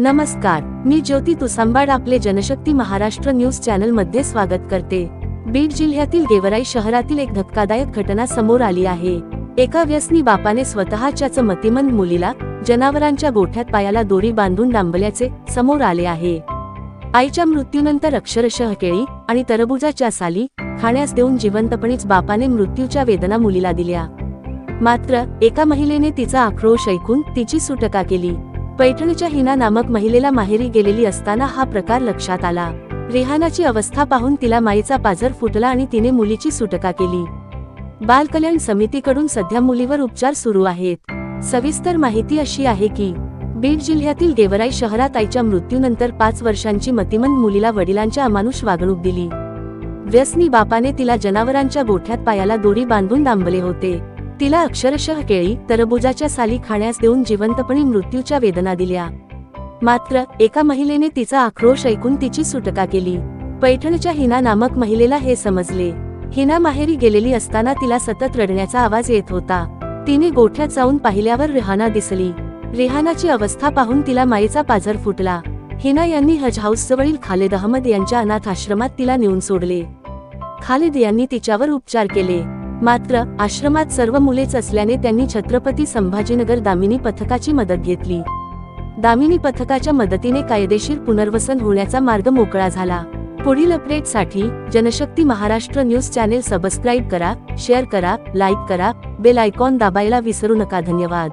नमस्कार मी ज्योती तुसांबाड आपले जनशक्ती महाराष्ट्र न्यूज चॅनलमध्ये स्वागत करते. बीड जिल्ह्यातील गेवराई शहरातील एक धक्कादायक घटना समोर आली आहे. एका व्यसनी बापाने स्वतःच्याच मतिमंद मुलीला जनावरांच्या गोठ्यात पायाला दोरी बांधून डांबल्याचे समोर आले आहे. आईच्या मृत्यूनंतर अक्षरशः केळी आणि तरबुजाच्या साली खाण्यास देऊन जिवंतपणीच बापाने मृत्यूच्या वेदना मुलीला दिल्या. मात्र एका महिलेने तिचा आक्रोश ऐकून तिची सुटका केली. पैठणच्या हिना नामक महिलेला माहेरी गेलेली असताना हा प्रकार लक्षात आला. रेहानाची अवस्था पाहून तिला माईचा पाझर फुटला आणि तिने मुलीची सुटका केली. बालकल्याण समितीकडून सध्या मुलीवर उपचार सुरू आहेत. सविस्तर माहिती अशी आहे की बीड जिल्ह्यातील गेवराई शहरात आईच्या मृत्यूनंतर पाच वर्षांची मतिमंद मुलीला वडिलांच्या अमानुष वागणूक दिली. व्यसनी बापाने तिला जनावरांच्या गोठ्यात पायाला दोरी बांधून डांबले होते. तिला अक्षरशः केळी तरबुजाच्या साली खाण्यास देऊन जिवंतपणी मृत्यूच्या वेदना दिल्या. मात्र एका महिलेने तिचा आक्रोश ऐकून तिची सुटका केली. पैठणच्या हिना नामक महिलेला हे समजले. हिना माहेरी गेलेली असताना तिला सतत रडण्याचा आवाज येत होता. तिने गोठ्यात जाऊन पाहिल्यावर रेहाना दिसली. रेहानाची अवस्था पाहून तिला माईचा पाझर फुटला. हिना यांनी हज हाऊस जवळील खालेद अहमद यांच्या अनाथ आश्रमात तिला नेऊन सोडले. खालिद यांनी तिच्यावर उपचार केले. मात्र आश्रमात सर्व मुलेच असल्याने त्यांनी छत्रपती संभाजीनगर दामिनी पथकाची मदत घेतली. दामिनी पथकाच्या मदतीने कायदेशीर पुनर्वसन होण्याचा मार्ग मोकळा झाला. पुढील अपडेटसाठी Janshakti Maharashtra news channel subscribe करा शेअर करा लाईक करा बेल आयकॉन दाबायला विसरू नका. धन्यवाद.